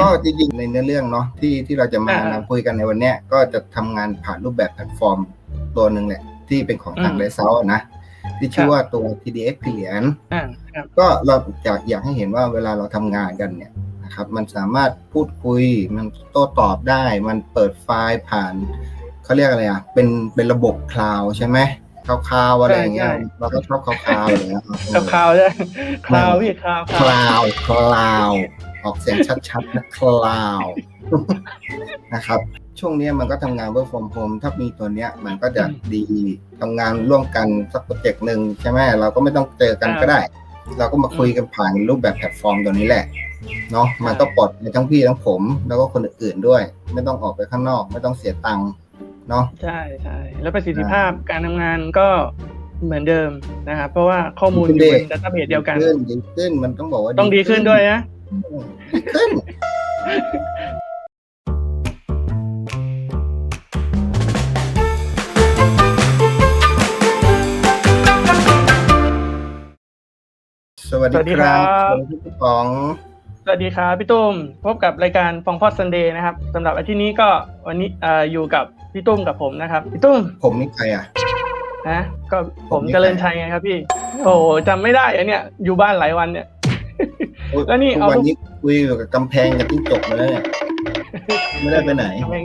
ก็จริงๆในเนื้อเรื่องเนาะที่ที่เราจะมาอ่า นำคุยกันในวันเนี้ยก็จะทำงานผ่านรูปแบบแพลตฟอร์มตัวหนึ่งแหละ ที่เป็นของทางอืมไดเซลนะ ที่ชื่อครับว่าตัว TDX เหรียญอ่าครับ ก็เราอยากอยากให้เห็นว่าเวลาเราทำงานกันเนี่ยนะครับมันสามารถพูดคุยมันโต้ตอบได้ มันเปิดไฟล์ผ่านเขาเรียกอะไรอะเป็นเป็นระบบคลาวด์ใช่ไหมคลาวๆอะไรอย่างเงี้ยใช่ใช่ เราก็ชอบคลาวๆอย่างเงี้ย คราวคราวใช่คราวพี่คราวคลาวคลาว ออกเสียงชัดๆนะคลาวนะครับ ช่วงเนี้ยมันก็ทำงาน work from home ถ้ามีตัวเนี้ย มันก็จะดีทำงานร่วมกันสักโปรเจกต์หนึ่งใช่ไหมเราก็ไม่ต้องเจอกันก็ได้ เราก็มาคุยกันผ่านรูปแบบแพลตฟอร์มตัวนี้แหละเนาะมันก็ปลอดในทั้งพี่ทั้งผม แล้วก็คนอื่นๆด้วย ไม่ต้องออกไปข้างนอก ไม่ต้องเสียตังค์เนาะใช่ใช่แล้วประสิทธิภาพการทำงานก็เหมือนเดิมนะครับเพราะว่าข้อมูลอยู่บนดัตต้าเบสเดียวกันขึ้นดีขึ้นมันต้องบอกว่าต้องดีขึ้นด้วยนะ ดีขึ้น สวัสดีครับสวัสดีพี่ป๋อง สวัสดีครับพี่ตุ้มพบกับรายการฟองพอดซันเดย์นะครับสำหรับอาทิตย์นี้ก็วันนี้เอ่ออยู่กับพี่ตุ้มกับผมนะครับ พี่ตุ้ม ผมนี่ใครอะนะก็ผมผมนี่เจริญชัยไงครับพี่ โอ้โหจำไม่ได้อะเนี่ย อยู่บ้านหลายวันเนี่ยโอ๊ย แล้วนี่ทุกเอาวันนี้คุยอยู่กับกำแพงกับจิ้งจกมาแล้วเนี่ยไม่ได้ไปไหนกำแพง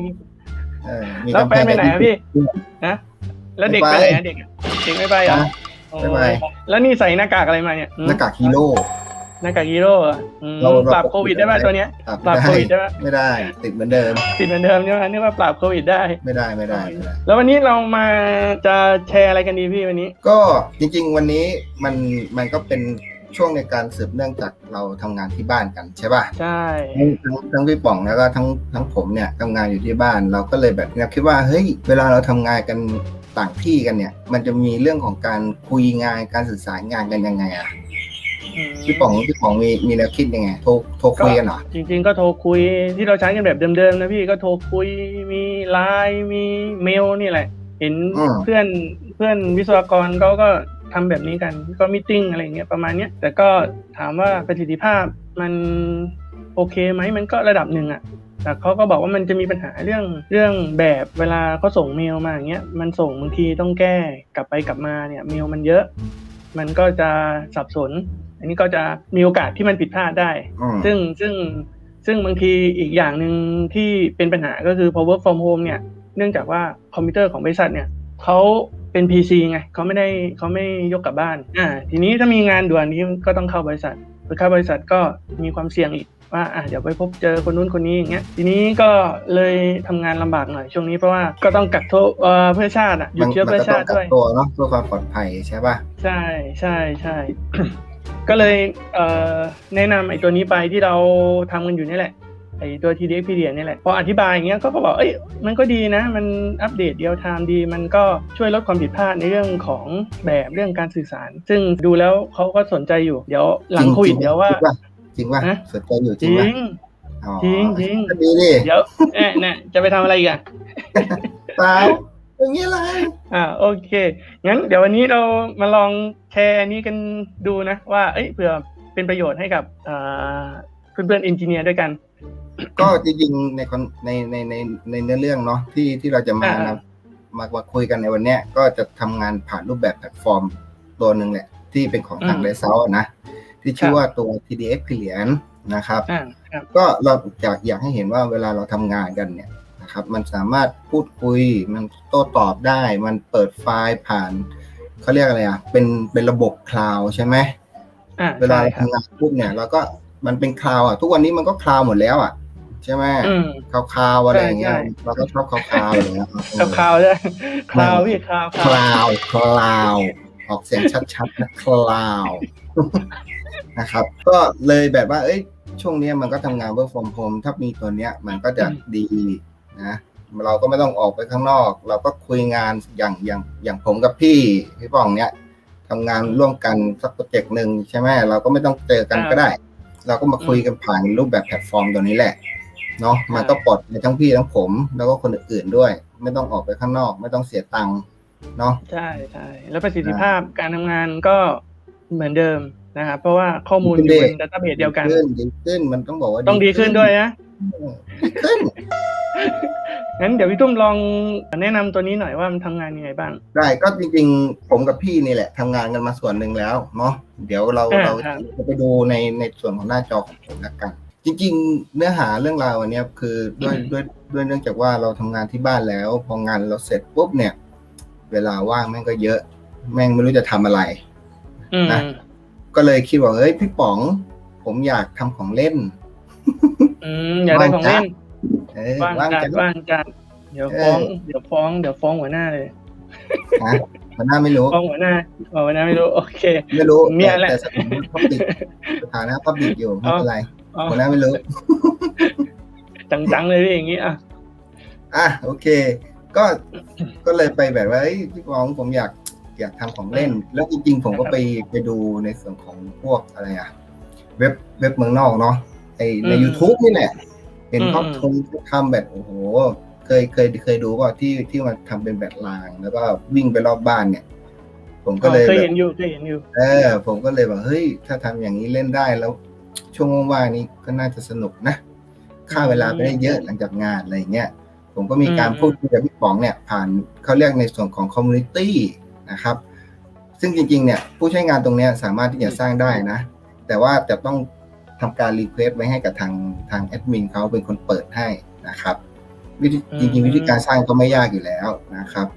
เออมีแล้วกำไปแพงไปไหนกับอะจิ้งจพี่กนะแล้วเด็กไม่ไปไปไหนอะเด็กอะเด็กไม่ไปเหรอนะโอ้ไม่ไปแล้วนี่ใส่หน้ากากอะไรมาเนี่ยหืมหน้ากากฮีโร่หน้ากากฮีโร่อะอืมเราเราปราบโควิดได้ป่ะตัวเนี้ยครับปราบไม่โคได้วิดได้ป่ะไม่ได้ ติดเหมือนเดิม ติดเหมือนเดิมใช่ไหมนึกว่าปราบโควิดได้ไม่ได้ไม่ได้ไม่ได้ แล้ววันนี้เรามาจะแชร์อะไรกันดีพี่วันนี้ ก็จริง ๆ วันนี้มันมันก็เป็น ช่วงในการสืบเนื่องจากเราทำงานที่บ้านกันใช่ป่ะใช่ทั้งทั้งทั้งพี่ป๋องแล้วก็ทั้งทั้งผมเนี่ยทำงานอยู่ที่บ้านเราก็เลยแบบเนี่ยคิดว่าเฮ้ยเวลาเราทำงานกันต่างที่กันเนี่ย มันจะมีเรื่องของการคุยงานการสื่อสารงานกันยังไงอะอืมพี่ป๋องพี่ป๋องมีมีแนวคิดยังไงโทรโทรคุยกันเหรอจริง ๆ ก็โทรคุยที่เราใช้กันแบบเดิมๆนะพี่ก็โทรคุยมีไลน์มีเมลนี่แหละ เห็นอืมเพื่อนเพื่อนวิศวกรเขาก็ ทำแบบนี้กันก็มิ팅อะไรอย่างเงี้ยประมาณเนี้ยแต่ก็ถามว่าประสิทธิภาพมันโอเคไหมมันก็ระดับหนึ่งอะแต่เขาก็บอกว่ามันจะมีปัญหาเรื่องเรื่องแบบเวลาเขาส่งเมลมาอย่างเงี้ยมันส่งบางทีต้องแก้กลับไปกลับมาเนี่ยเมลมันเยอะ มันก็จะสับสน อันนี้ก็จะมีโอกาสที่มันผิดพลาดได้อืมซึ่งซึ่งซึ่งบางทีอีกอย่างหนึ่งที่เป็นปัญหาก็คือพอ work from home เนี่ยเนื่องจากว่าคอมพิวเตอร์ของบริษัทเนี่ยเขา เป็น PC ไงเขาไม่ได้เขาไม่ยกกลับบ้านอ่าทีนี้ถ้ามีงานด่วนนี้ก็ต้องเข้าบริษัทพอเข้าบริษัทก็มีความเสี่ยงอีกว่าอะเดี๋ยวไปพบเจอคนนู้นคนนี้อย่างเงี้ยทีนี้ก็เลยทำงานลำบากหน่อยช่วงนี้เพราะว่าก็ต้องกักโทษเอ่อเพื่อชาติอะหยุดเชื้อมัเพื่อก็ต้อชางติกัด้วยกตัวเนาะเพื่อความปลอดภัยใช่ป่ะใช่ใช่ใช่ก็เลยเอ่อแนะนำไอ้ตัวนี้ไปที่เราทำกันอยู่นี่แหละ ไอ้ตัว TDX Period นี่แหละ พออธิบายอย่างเงี้ยก็ก็บอกเอ้ยมันก็ดีนะ มันอัปเดตเดียวไทม์ดี มันก็ช่วยลดความผิดพลาดในเรื่องของแบบเรื่องการสื่อสาร ซึ่งดูแล้วเขาก็สนใจอยู่ เดี๋ยวหลังโควิดเดี๋ยวว่า จริงป่ะฮะสนใจอยู่จจริริงป่ะงอ๋อจริงจริงก็ดีดิเดี๋ยวเอ๊ะเนี่ยจะไปทำอะไรอีกอะเปล่าอย่างนี้เลยอ่าโอเค งั้นเดี๋ยววันนี้เรามาลองแชร์อันนี้กันดูนะ ว่า เอ้ยเผื่อเป็นประโยชน์ให้กับอ่าเพื่อนๆเอนจิเนียร์ด้วยกัน ก็จริงๆในคอนในในในในเนื้อเรื่องเนาะที่ที่เราจะมาอ่านะมามาคุยกันในวันเนี้ยก็จะทำงานผ่านรูปแบบแพลตฟอร์มตัวหนึ่งแหละ ที่เป็นของทางไดเซลนะ ที่ชื่อว่าตัว TDX เหรียญนะครับอ่าครับ ก็เราอยากอยากให้เห็นว่าเวลาเราทำงานกันเนี่ยนะครับ มันสามารถพูดคุยมันโต้ตอบได้ มันเปิดไฟล์ผ่านเขาเรียกอะไรอะเป็นเป็นระบบคลาวด์ใช่ไหมอ่าเวลาใช่เราครับทำงานปุ๊บเนี่ยเราก็มันเป็นคลาวด์อะ ทุกวันนี้มันก็คลาวด์หมดแล้วอะ ใช่ไหมอืมคลาวคลาวๆอะไรอย่างเงี้ยใช่ใช่เราก็ชอบคลาวคลาวๆอย่างเงี้ยคราวคราวใช่คราวพี่คราวคลาวคลาวออกเสียงชัดๆนะคลาวนะครับ ก็เลยแบบว่า เอ้ย ช่วงเนี้ยมันก็ทำงาน work from home ถ้ามีตัวเนี้ย มันก็จะดีนะเราก็ไม่ต้องออกไปข้างนอก เราก็คุยงานอย่างอย่างอย่างผมกับพี่พี่ป้องเนี้ยทำงานร่วมกันสักโปรเจกต์หนึ่งใช่ไหมเราก็ไม่ต้องเจอกันก็ได้ เราก็มาคุยกันผ่านรูปแบบแพลตฟอร์มตัวนี้แหละ เนาะมันก็ปลอดในทั้งพี่ทั้งผม แล้วก็คนอื่นๆด้วย ไม่ต้องออกไปข้างนอก ไม่ต้องเสียตังค์เนาะใช่ใช่แล้วประสิทธิภาพการทำงานก็เหมือนเดิมนะครับเพราะว่าข้อมูลอยู่บนดัตต้าเบสเดียวกันขึ้นดีขึ้นมันต้องบอกว่าต้องดีขึ้นด้วยนะขึ้นงั้นเดี๋ยวพี่ตุ้มลองแนะนำตัวนี้หน่อยว่ามันทำงานยังไงบ้าง ได้ก็จริงๆ ผมกับพี่นี่แหละทำงานกันมาส่วนหนึ่งแล้วเนาะเดี๋ยวเราอ่าเราครับจะไปดูในในส่วนของหน้าจอของผมแล้วกัน จริง ๆ เนื้อหาเรื่องราวอันเนี้ยคือด้วยด้วยด้วยเนื่องจากว่าเราทำงานที่บ้านแล้ว พองานเราเสร็จปุ๊บเนี่ย เวลาว่างแม่งก็เยอะ แม่งไม่รู้จะทำอะไรอืมนะก็เลยคิดว่าเฮ้ยพี่ป๋อง ผมอยากทำของเล่นอืมอยากได้ของเล่นเออว่างว่างจัดจังว่างจัดเดี๋ยวเออฟ้อง เดี๋ยวฟ้องเดี๋ยวฟ้องหัวหน้าเลยฮะมันน่าไม่รู้ฟ้องหัวหน้าอ๋อหัวหน้าไม่รู้ โอเค ไม่รู้ เนี่ยแต่แหละแต่สถานะพับบิกสถานะพับบิกอยู่ไม่เป็นไร อ๋อคนน่าไม่รู้ จังๆเลยพี่อย่างนี้อะอะโอเค ก็ก็เลยไปแบบว่าเอ้ยพี่ป๋องผมอยากอยากทำของเล่น แล้วจริงๆผมก็ไปไปดูในส่วนของพวกอะไรอะเว็บเว็บเมืองนอกเนาะไอในอืม YouTube นี่แหละ เห็นอืมเขาอืมทำเขาทำแบบโอ้โห เคยเคยเคยดูว่าที่ที่มันทำเป็นแบบราง แล้วก็วิ่งไปรอบบ้านเนี่ย ผมก็เลยเคยแบเห็บนอยู่เคยเห็นอยู่เออผมก็เลยแบบเฮ้ย ถ้าทำอย่างนี้เล่นได้แล้ว ช่วงว่างๆนี้ก็น่าจะสนุกนะฆ่าเวลาไปได้เยอะหลังจากงานอะไรอย่างเงี้ยผมก็มีการอืมพูดคุยกับพี่ป๋องเนี่ยผ่านเขาเรียกในส่วนของคอมมูนิตี้นะครับ ซึ่งจริงๆเนี่ยผู้ใช้งานตรงเนี้ยสามารถที่จะสร้างได้นะ แต่ว่าจะต้องทำการรีเควสไว้ให้กับทางทางแอดมินเขาเป็นคนเปิดให้นะครับวิธีจริงๆ วิธีการสร้างก็ไม่ยากอยู่แล้วนะครับ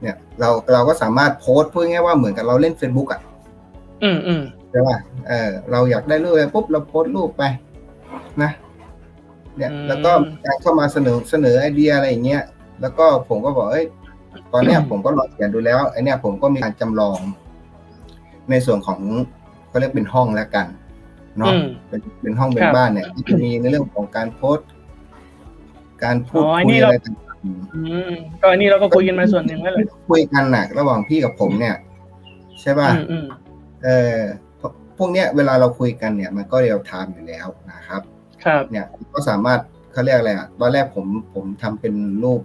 เนี่ยเราเราก็สามารถโพสต์พูดง่ายๆว่าเหมือนกับเราเล่น Facebook อะ อืมอืม ใช่ป่ะเออเราอยากได้รูปอะไรปุ๊บเราโพสต์รูปไปนะเนี่ยอืมแล้วก็การเข้ามาเสนอเสนอไอเดียอะไรอย่างเงี้ย แล้วก็ผมก็บอกเอ้ยตอนเนี้ยผมก็ลองเขียนดูแล้วไอเนี้ยผมก็มีการจำลอง ในส่วนของก็เรียกเป็นห้องแล้วกันเนาะอืมเป็นเป็นห้องเป็นครับบ้านเนี่ยที่จะมีในเรื่องของการโพสต์การพูดอ๋ออันคุนี้ยเราอะไรต่างอืมก็อันนี้เราก็คุยกันมาส่วนหนึ่งแล้วแหละๆคุยกันน่ะระหว่างพี่กับผมเนี่ย ใช่ป่ะอืมอืมเออ พวกพวกเนี้ยเวลาเราคุยกันเนี่ยมันก็เรียลไทม์อยู่แล้วนะครับ ครับเนี่ยก็สามารถเขาเรียกอะไรอะตอนแรกผมผมทำเป็นรูป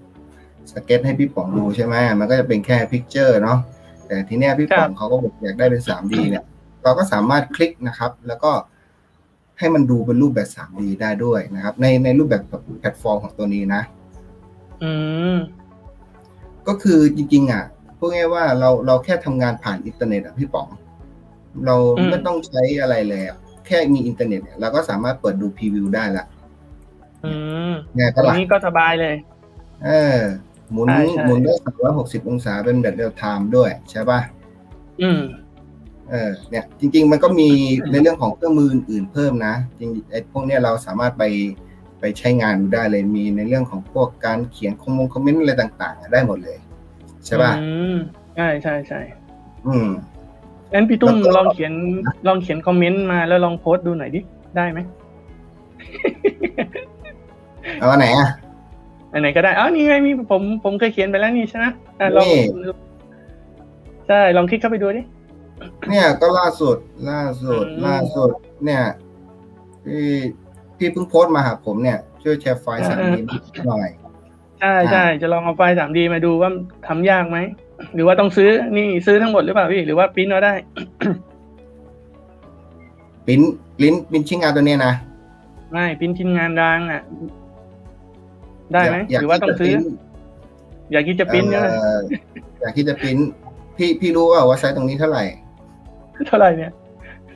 สเก็ตให้พี่ป๋องดูใช่ไหมมันก็จะเป็นแค่พิกเจอร์เนาะแต่ทีเนี้ยพี่ป๋องเขาก็บอกอยากได้เป็น 3D เนี่ยเราก็สามารถคลิกนะครับ แล้วก็ให้มันดูเป็นรูปแบบ 3D ได้ด้วยนะครับ ในในรูปแบบแพลตฟอร์มของตัวนี้นะ อืมก็คือจริงๆอะพูดง่ายๆว่าเราเราแค่ทำงานผ่านอินเทอร์เน็ตอะพี่ป๋อง เราอืมไม่ต้องใช้อะไรเลยอะแค่มีอินเทอร์เน็ตเนี่ยเราก็สามารถเปิดดูพรีวิวได้ละอืมไงอัก็นล่ะนี้ก็สบายเลย เออ หมุนใช่ใช่หมุนได้สามร้อยหกสิบองศาเป็นแบบเรียลไทม์ด้วยใช่ป่ะ อืมเออเนี่ยจริง ๆ มันก็มีในเรื่องของเครื่องมืออื่นๆเพิ่มนะจริงๆไอ้พวกเนี้ยเราสามารถไปไปใช้งานดูได้เลยมีในเรื่องของพวกการเขียนคอมมงคอมเมนต์อะไรต่างๆอะได้หมดเลย ใช่ป่ะอืมใช่ใช่ใช่อืม งั้นพี่ตุ้มแล้วก็ลองเขียนลองเขียนคอมเมนต์มาแล้วลองโพสต์ดูหน่อยดิ ได้ไหมเอาอันไหนอะอันไหนก็ได้อ๋อนี่ไงมีผมผมเคยเขียนไปแล้วนี่ใช่ไหมอะลองนี่ใช่ลองคลิกเข้าไปดูดิเนี่ยก็ล่าสุด ล่าสุดอืมล่าสุด เนี่ยพี่พี่เพิ่งโพสต์มาหาผมเนี่ย ช่วยแชร์ไฟล์สามดีหน่อย ใช่อ่าใช่จะลองเอาไฟล์ 3D มาดูว่าทำยากไหม หรือว่าต้องซื้อนี่ซื้อทั้งหมดหรือเปล่าพี่ หรือว่าปริ้นเอาได้ปริ้นลิ้นปริ้นชิ้นงานตัวเนี้ยนะไม่ปริ้นชิ้นงานดังอะ ได้ไหมยากหรือว่าต้องซื้อที่จะอยากคิดจะปริ้นเอ่ใช่ไหมออยากที่จะปริ้นพี่พี่รู้ว่าว่าไซส์ตรงนี้เท่าไหร่ เท่าไหร่เนี่ย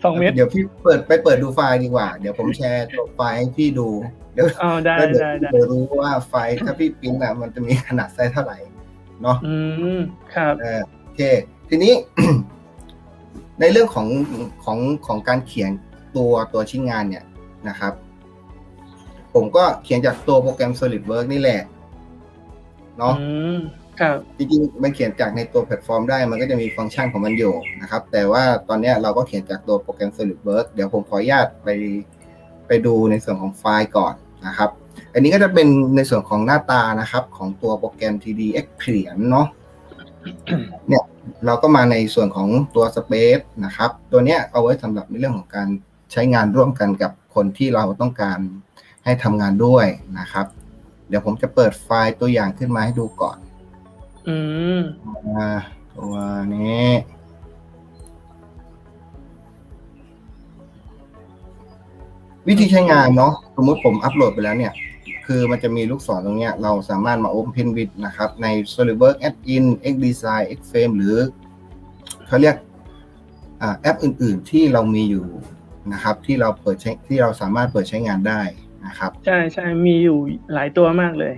สองเมตรเดี๋ยวพี่เปิดไปเปิดดูไฟล์ดีกว่า เดี๋ยวผมแชร์ตัวไฟล์ให้พี่ดู เดี๋ยวอ๋อได้แล้วเดี๋ยวได้พี่ได้จะรู้ว่าไฟล์ถ้าพี่ปริ้นอะมันจะมีขนาดไซส์เท่าไหร่ เนาะอืมครับเออโอเคทีนี้ ในเรื่องของของของการเขียนตัวตัวชิ้นงานเนี่ยนะครับ ผมก็เขียนจากตัวโปรแกรม SolidWorks นี่แหละเนาะอืมครับจริงๆมันเขียนจากในตัวแพลตฟอร์มได้มันก็จะมีฟังก์ชันของมันอยู่นะครับ แต่ว่าตอนเนี้ยเราก็เขียนจากตัวโปรแกรม SolidWorks เดี๋ยวผมขออนุญาตไปไปดูในส่วนของไฟล์ก่อนนะครับ อันนี้ก็จะเป็นในส่วนของหน้าตานะครับ ของตัวโปรแกรม TD Experience เนาะเนี่ยเราก็มาในส่วนของตัว Space นะครับ ตัวเนี้ยเอาไว้สำหรับในเรื่องของการใช้งานร่วมกันกับคนที่เราต้องการให้ทำงานด้วยนะครับ เดี๋ยวผมจะเปิดไฟล์ตัวอย่างขึ้นมาให้ดูก่อน อืมอ่าตัวนี้ววิธีใช้งานเนาะสมมติผมอัปโหลดไปแล้วเนี่ย คือมันจะมีลูกศรตรงเนี้ยเราสามารถมา Open with นะครับใน SolidWorks Add-in Xdesign Xframe หรือเขาเรียกอ่าแอปอื่น ๆ ที่เรามีอยู่นะครับ ที่เราเปิดใช้ที่เราสามารถเปิดใช้งานได้นะครับ ใช่ใช่มีอยู่หลายตัวมากเลย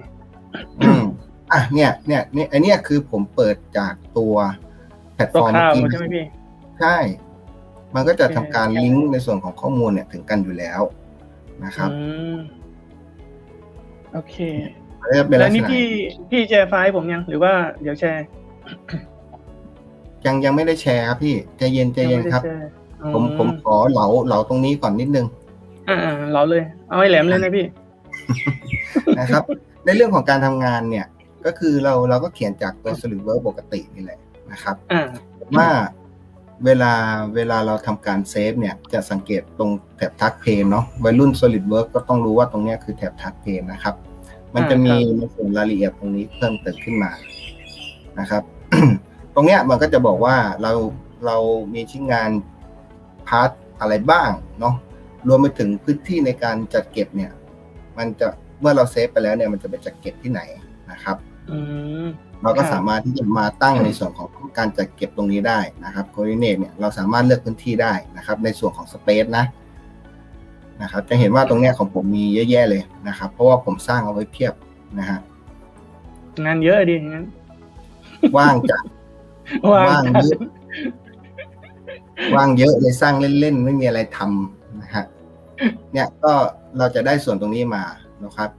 อืมอะเนี่ยเนี่ยเนี่ยไอเนี้ยคือผมเปิดจากตัวแพลตฟตัวอร์มข้าวเมื่อกี้ใช่ไหมพี่ใช่ มันก็จะทำโอเคการลิงก์ในส่วนของข้อมูลเนี่ยถึงกันอยู่แล้วนะครับอืม โอเคอันนี้เป็นแล้ลัวกษนี่ณะพี่พี่แชร์ไฟล์ผมยังหรือว่าเดี๋ยวแชร์ยังยังไม่ได้แชร์ครับพี่ใจเย็นใจเย็นครับงไม่ได้แชอ๋อผมผมขอเหลาเหลาตรงนี้ก่อนนิดนึง อ่าอ่าเราเลย เอาให้แหลมเลยนะพี่ นะครับในเรื่องของการทำงานเนี่ยก็คือเราเราก็เขียนจากตัว SolidWorks ปกตินี่แหละนะครับ อ่า ว่า เวลาเวลาเราทำการเซฟเนี่ยจะสังเกตตรงแถบทัชเพนเนาะวัยรุ่น SolidWorks ก็ต้องรู้ว่าตรงเนี้ยคือแถบทัชเพนนะครับ มันจะมีในส่วนรายละเอียดตรงนี้เพิ่มเติมขึ้นมานะครับ ตรงเนี้ยมันก็จะบอกว่าเราเรามีชิ้นงานพาร์ทอะไรบ้างเนาะรวมไปถึงพื้นที่ในการจัดเก็บเนี่ย มันจะเมื่อเราเซฟไปแล้วเนี่ยมันจะไปจัดเก็บที่ไหนนะครับ อืม เราก็ครับสามารถที่จะมาตั้งในส่วนของการจัดเก็บตรงนี้ได้นะครับ coordinate เนี่ยเราสามารถเลือกพื้นที่ได้นะครับ ในส่วนของ space นะนะครับ จะเห็นว่าตรงเนี้ยของผมมีเยอะแยะเลยนะครับ เพราะว่าผมสร้างเอาไว้เพียบนะฮะงานเยอะดิงั้นว่างจัดว่างว่างจัดเยอะว่างเยอะเลยสร้างเล่นๆไม่มีอะไรทำนะฮะเนี่ยก็เราจะได้ส่วนตรงนี้มานะครับ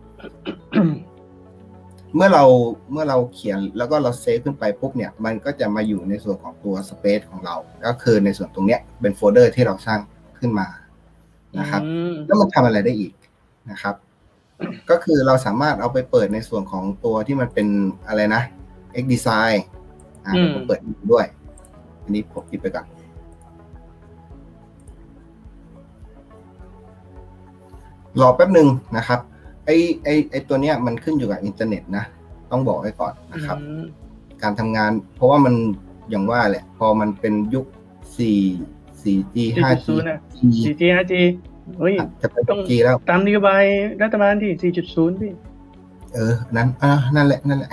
เมื่อเราเมื่อเราเขียนแล้วก็เราเซฟขึ้นไปปุ๊บเนี่ย มันก็จะมาอยู่ในส่วนของตัว Space ของเรา ก็คือในส่วนตรงเนี้ยเป็นโฟลเดอร์ที่เราสร้างขึ้นมานะครับอืมแล้วมันทำอะไรได้อีกนะครับ ก็คือเราสามารถเอาไปเปิดในส่วนของตัวที่มันเป็นอะไรนะ X Design อ่าเดี๋ยวผมเปิดดูด้วย อันนี้ผมปิดไปก่อนรอแป๊บหนึ่งนะครับ ไอไอไอตัวเนี้ยมันขึ้นอยู่กับอินเทอร์เน็ตนะต้องบอกไว้ก่อนนะครับอืมการทำงาน เพราะว่ามันอย่างว่าแหละ พอมันเป็นยุค 4 4G 5G 4.0น่ะ G 4G 5G เฮ้ยจะเป็นต้อง G แล้วตามนโยบายรัฐบาลที่ 4.0 พี่ เออ นั้นอ่านั่นแหละ นั่นแหละ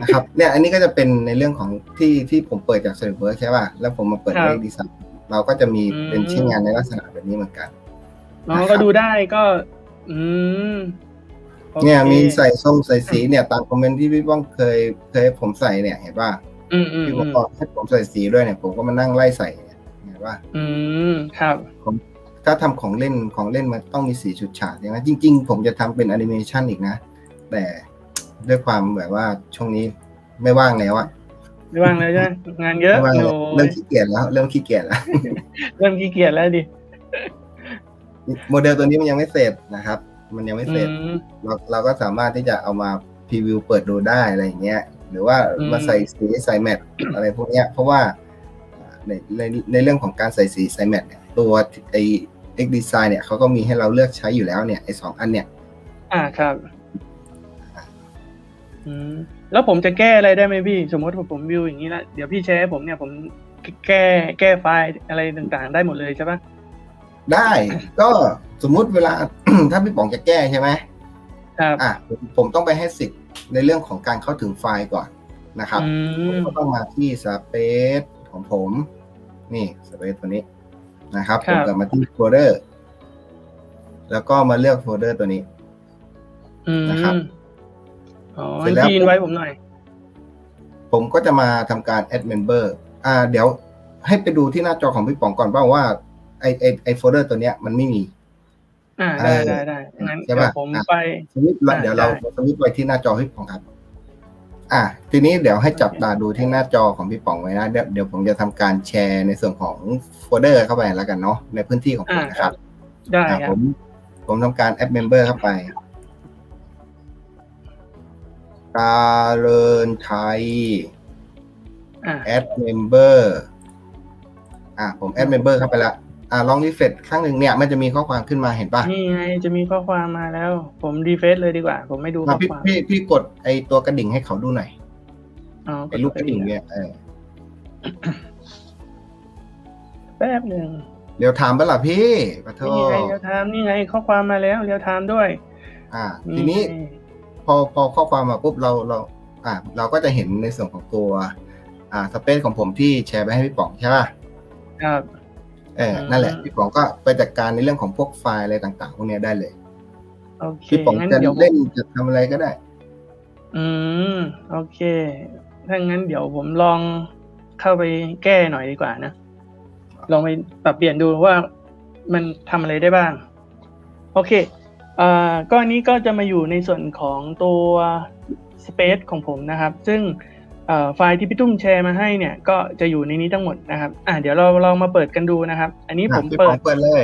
นะครับ เนี่ย อันนี้ก็จะเป็นในเรื่องของที่ที่ผมเปิดจาก SolidWorks ใช่ป่ะ แล้วผมมาเปิดครับในดีไซน์เราก็จะมีอืมเป็นชิ้นงานในลักษณะแบบนี้เหมือนกันน้องนะครับก็ดูได้ก็ อืมโอค เนี่ยมีใส่ส้มใส่สีเนี่ยตามคอมเมนต์ที่พี่ป้องเคยเคยให้ผมใส่เนี่ยเห็นป่ะอืมอืมพี่อืบอกมว่าให้ผมใส่สีด้วยเนี่ย ผมก็มานั่งไล่ใส่เนี่ยเห็นป่ะอืมครับถ้าทำของเล่นของเล่นมันต้องมีสีชุดฉาดใช่ไหมจริง ๆ ผมจะทำเป็นแอนิเมชันอีกนะ แต่ด้วยความแบบว่าช่วงนี้ไม่ว่างแล้วอะไม่ว่างแล้วใช่ไหมงานเยอะไม่ว่างโอ้แล้วเริ่มขี้เกียจแล้ว เริ่มขี้เกียจแล้วเริ่มขี้เกียจแล้วดิโมเดลตัวนี้มันยังไม่เสร็จนะครับ มันยังไม่เสร็จอืมเราเราก็สามารถที่จะเอามาพรีวิวเปิดดูได้อะไรอย่างเงี้ย หรือว่าอืมมาใส่สีใส่แมทอะไรพวกเนี้ย เพราะว่าในในในเรื่องของการใส่สีใส่แมทเนี่ยตัวไอ X Design เนี่ยเขาก็มีให้เราเลือกใช้อยู่แล้วเนี่ยไอสองอันเนี่ย อ่าครับอืมแล้วผมจะแก้อะไรได้ไหมพี่ สมมติว่าผมวิวอย่างนี้ละเดี๋ยวพี่แชร์ให้ผมเนี่ยผมแก้แก้ไฟล์อะไรต่างๆ ได้หมดเลยใช่ปะ ได้ก็สมมุติเวลาถ้าพี่ป๋องจะแก้ใช่ไหมครับอะผมผมต้องไปให้สิทธิ์ในเรื่องของการเข้าถึงไฟล์ก่อนนะครับอืผมมก็ต้องมาที่ Space ของผม นี่ Space ตัวนี้นะครับครัผบมกลับมาที่โฟลเดอร์ แล้วก็มาเลือกโฟลเดอร์ตัวนี้อืมนะครับอ๋อเสร็จแล้วพี่อินไว้ผมหน่อย ผมก็จะมาทำการ add member อ่า เดี๋ยวให้ไปดูที่หน้าจอของพี่ป๋องก่อนเปล่าว่า ไอไอไอโฟลเดอร์ตัวเนี้ยมันไม่มี อ่าเอได้อได้ได้งั้นใช่เดี๋ยปะวผมอะไปสวิตช์ได้เดี๋ยวเราได้สวิตช์ไปที่หน้าจอพี่ป๋องครับ อะทีนี้เดี๋ยวให้จับตาดูที่หน้าจอของพี่ป๋องไว้นะเดี๋ยวเดี๋ยวผมจะทำการแชร์ในส่วนของโฟลเดอร์เข้าไปแล้วกันเนาะในพื้นที่ของผอ่ามนะครับ ได้อะครัผบมผมทำการ add member เข้าไปกาเรินไทยอ่า add member อะผม add member เข้าไปแล้ว อะลองรีเฟรชครั้งหนึ่งเนี่ยมันจะมีข้อความขึ้นมาเห็นป่ะนี่ไงจะมีข้อความมาแล้ว ผมดีเฟซเลยดีกว่า ผมไม่ดูอะข้อพี่ความพี่พี่กดไอตัวกระดิ่งให้เขาดูหน่อยอ๋อไอรูปกระดิ่งเนี่ยเออแป๊บหนึ่งเรียวไทม์ปะล่ะพี่ปะโทนี่ไงเรียวไทม์นี่ไงข้อความมาแล้วเรียวไทม์ด้วย อ่า ทีนี้ไงพอพอข้อความมาปุ๊บเราเรา อ่า เราก็จะเห็นในส่วนของตัว อ่าสเปซของผมที่แชร์ไปให้พี่ป๋องใช่ป่ะครับ เอออืมนั่นแหละพี่ป๋องก็ไปจัดการในเรื่องของพวกไฟล์อะไรต่าง ๆ พวกเนี้ยได้เลยโอเคพี่ป๋องงั้นจะเดี๋ยวเล่นจะทำอะไรก็ได้ อืม โอเคถ้างั้นเดี๋ยวผมลองเข้าไปแก้หน่อยดีกว่านะลองไปปรับเปลี่ยนดูว่ามันทำอะไรได้บ้าง โอเคอ่าก็อันนี้ก็จะมาอยู่ในส่วนของตัว Space ของผมนะครับ ซึ่งเอ่อ ไฟล์ที่พี่ตุ้มแชร์มาให้เนี่ย ก็จะอยู่ในนี้ทั้งหมดนะครับ อ่าเดี๋ยวเราลองมาเปิดกันดูนะครับ อันนี้อะผมพี่เปิป๋อดงเปิดเลย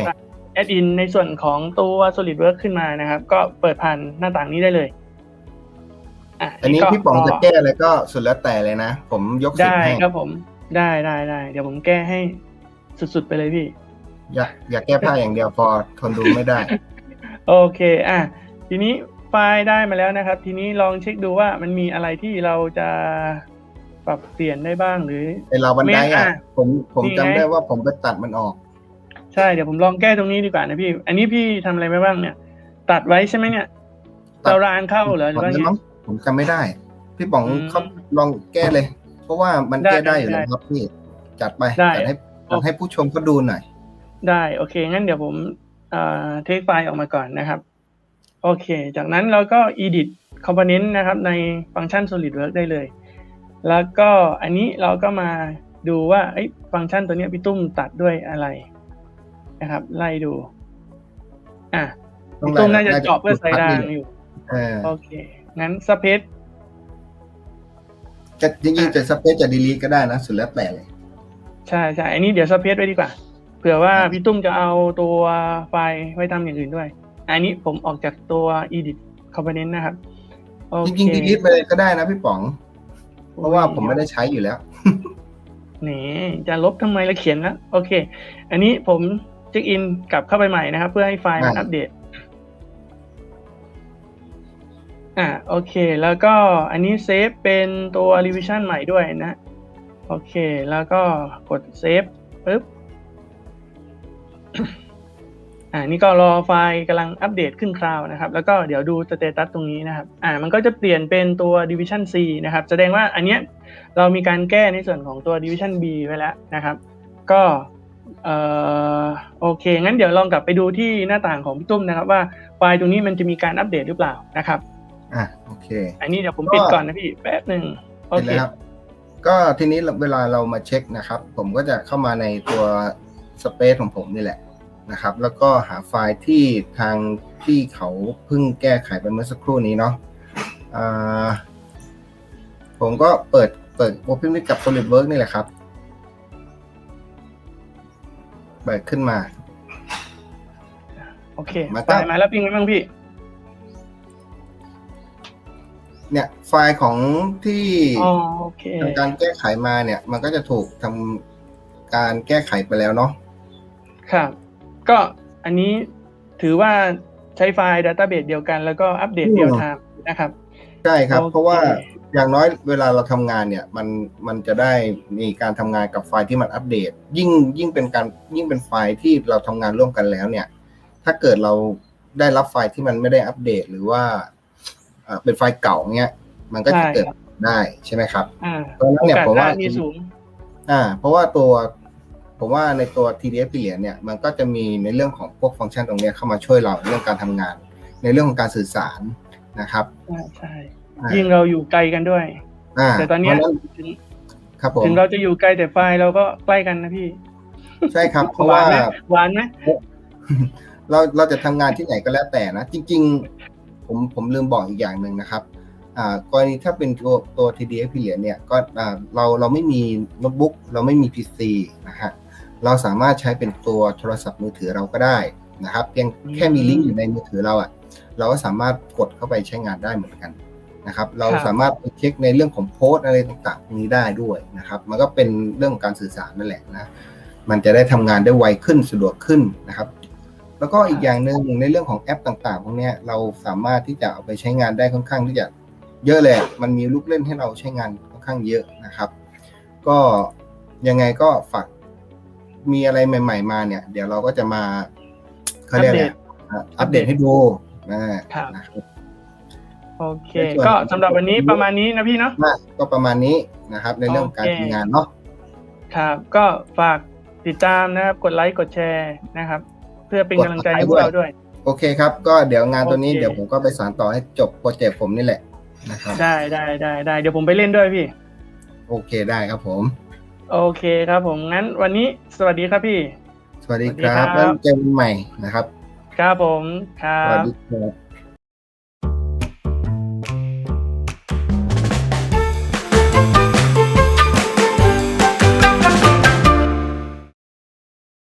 แอดอินในส่วนของตัว SolidWorks ขึ้นมานะครับ ก็เปิดผ่านหน้าต่างนี้ได้เลยอะอันนี้ก็พี่ป๋องจะแก้อะไรก็สุดแล้วแต่เลยนะ ผมยกสิทได้ธิ์ให้ครับผมได้ได้ได้เดี๋ยวผมแก้ให้สุดๆไปเลยพี่ อย่าอย่าแก้ผ้าอย่างเดียวพอทนดูไม่ได้ โอเค อะทีนี้ไฟล์ได้มาแล้วนะครับ ทีนี้ลองเช็คดูว่ามันมีอะไรที่เราจะ ปรับเปลี่ยนได้บ้างหรือ ไอเราบันไดไม่อะอะ ผมผมนี่ไงจำได้ว่าผมไปตัดมันออก ใช่เดี๋ยวผมลองแก้ตรงนี้ดีกว่านะพี่ อันนี้พี่ทำอะไรไปบ้างเนี่ย ตัดไว้ใช่ไหมเนี่ยตัดเรารานเข้าเหรอหรือว่าผมไงมั้งผมจำไม่ได้ พี่ป๋องอืมเขาลองแก้เลย เพราะว่ามันได้แก้ได้อยู่ได้แล้วครับพี่จัดไปได้จัดให้จัดให้ผู้ชมเขาดูหน่อย ได้โอเค งั้นเดี๋ยวผมเอ่อเทคไฟล์ออกมาก่อนนะครับ โอเค จากนั้นเราก็ edit component นะครับ ในฟังก์ชัน SolidWorks ได้เลย แล้วก็อันนี้เราก็มาดูว่าเอ้ยฟังก์ชันตัวเนี้ยพี่ตุ้มตัดด้วยอะไรนะครับ ไล่ดู อะต้องพี่ตุ้มน่าจะน่าจะเจาะเพื่อใส่รางพักนี่อยู่เออโอเค งั้นสเปซจะจริงๆจะสเปซจะดีลีทก็ได้นะ สุดแล้วแต่เลย ใช่ใช่อันนี้เดี๋ยวสเปซไว้ดีกว่า เผื่อว่าพี่ตุ้มจะเอาตัวไฟล์ไว้ทำอย่างอื่นด้วย อันนี้ผมออกจากตัว edit component นะครับโอจเคริงๆดีลีทไปเลยก็ได้นะพี่ป๋อง เพราะว่าผมไม่ได้ใช้อยู่แล้วนี่จะลบทำไมละเขียนแล้วโอเค อันนี้ผมเช็คอินกลับเข้าไปใหม่นะครับ เพื่อให้ไฟล์มันอ่าอัปเดต อ่าโอเค แล้วก็อันนี้เซฟเป็นตัว revision ใหม่ด้วยนะ โอเค แล้วก็กดเซฟปึ๊บ อ่านี่ก็รอไฟล์กำลังอัปเดตขึ้นคราวนะครับ แล้วก็เดี๋ยวดูสเตตัสตรงนี้นะครับอ่ามันก็จะเปลี่ยนเป็นตัว division C นะครับ แสดงว่าอันเนี้ยเรามีการแก้ในส่วนของตัว division B ไว้แล้วนะครับ ก็เอ่อโอเค งั้นเดี๋ยวลองกลับไปดูที่หน้าต่างของพี่ตุ้มนะครับ ว่าไฟล์ตรงนี้มันจะมีการอัปเดตหรือเปล่านะครับอะโอเค อันนี้เดี๋ยวผมปิดก่อนนะพี่แป๊บหนึ่งโอเห็นเคแล้วครับก็ทีนี้เวลาเรามาเช็คนะครับ ผมก็จะเข้ามาในตัวสเปซของผมนี่แหละ นะครับ แล้วก็หาไฟล์ที่ทางที่เขาเพิ่งแก้ไขไปเมื่อสักครู่นี้เนาะอ่าผมก็เปิดเปิด Open กับ SolidWorks นี่แหละครับ เปิดขึ้นมา โอเคมาไฟครับล์มาแล้วปิ้งไว้บ้างพี่ เนี่ยไฟล์ของที่อ๋อโอเคทำการแก้ไขมาเนี่ย มันก็จะถูกทำการแก้ไขไปแล้วเนาะ ครับ ก็อันนี้ถือว่าใช้ไฟล์ Database เดียวกัน แล้วก็อัปเดตอืมเดียวทามนะครับ ใช่ครับโอเคเพราะว่าอย่างน้อยเวลาเราทำงานเนี่ยมันมันจะได้มีการทำงานกับไฟล์ที่มันอัปเดต ยิ่งยิ่งเป็นการยิ่งเป็นไฟล์ที่เราทำงานร่วมกันแล้วเนี่ย ถ้าเกิดเราได้รับไฟล์ที่มันไม่ได้อัปเดต หรือว่าเอ่อเป็นไฟล์เก่าเนี่ยมันก็จะใช่เกิดได้ใช่ไหมครับอ่าเพราะฉะนั้นโอเนี่ยกาสผมพลาว่าดมีสูงอ่า เพราะว่าตัว ผมว่าในตัว TDF เหรียญเนี่ยมันก็จะมีในเรื่องของพวกฟังก์ชันตรงเนี้ยเข้ามาช่วยเราในเรื่องการทำงาน ในเรื่องของการสื่อสารนะครับใช่ใช่อ่ายิ่งเราอยู่ไกลกันด้วยอ่าแต่ตอนเนี้ยเพราะฉะนั้นถึงครับผมถึงเราจะอยู่ไกลแต่ไฟล์เราก็ใกล้กันนะพี่ ใช่ครับ เพราะหวาว่านไหมหวานไหมเราเราจะทำงานที่ไหนก็แล้วแต่นะ จริง ๆ ผมผมลืมบอกอีกอย่างหนึ่งนะครับอ่ากรณีถ้าเป็นตัวตัว TDF เหรียญเนี่ยก็อ่าเราเราไม่มีโน้ตบุ๊กเราไม่มี PC นะฮะ เราสามารถใช้เป็นตัวโทรศัพท์มือถือเราก็ได้นะครับเพียงแค่มีลิงก์อยู่ในมือถือเราอะ่ะเราก็สามารถกดเข้าไปใช้งานได้เหมือนกันนะครับ เราสามารถไปเช็คในเรื่องของโพสต์อะไรต่างๆพวกนี้ได้ด้วยนะครับ มันก็เป็นเรื่องของการสื่อสารนั่นแหละนะมันจะได้ทำงานได้ไวขึ้นสะดวกขึ้นนะครับ แล้วก็อีกอย่างหนึ่งในเรื่องของแอปต่างๆพวกเนี้ยเราสามารถที่จะเอาไปใช้งานได้ค่อนข้างที่จะเยอะเลยอะมันมีลูกเล่นให้เราใช้งานค่อนข้างเยอะนะครับ ก็ยังไงก็ฝาก มีอะไรใหม่ ๆ มาเนี่ย เดี๋ยวเราก็จะมาเขาเรียกอะไรอะอัปเดตให้ดูนะครับนะครับโอเคในส่วนก็สำหรับวันนี้ประมาณนี้นะพี่เนาะมากก็ประมาณนี้นะครับ ในเรื่องของการโอเคทำงานเนาะครับ ก็ฝากติดตามนะครับ กดไลค์กดแชร์นะครับ เพื่อเป็นกำลังใจให้พวกเราด้วย โอเคครับ ก็เดี๋ยวงานตัวนี้โอเคเดี๋ยวผมก็ไปสานต่อให้จบโปรเจกต์ผมนี่แหละนะครับได้ได้ได้ได้เดี๋ยวผมไปเล่นด้วยพี่ โอเคได้ครับผม โอเคครับผมงั้นวันนี้สวัสดีครับพี่ สวัสดีสวัสดีครับครับ แล้วเจอกันใหม่นะครับ ครับผม ครัสวัสบ ดีครับ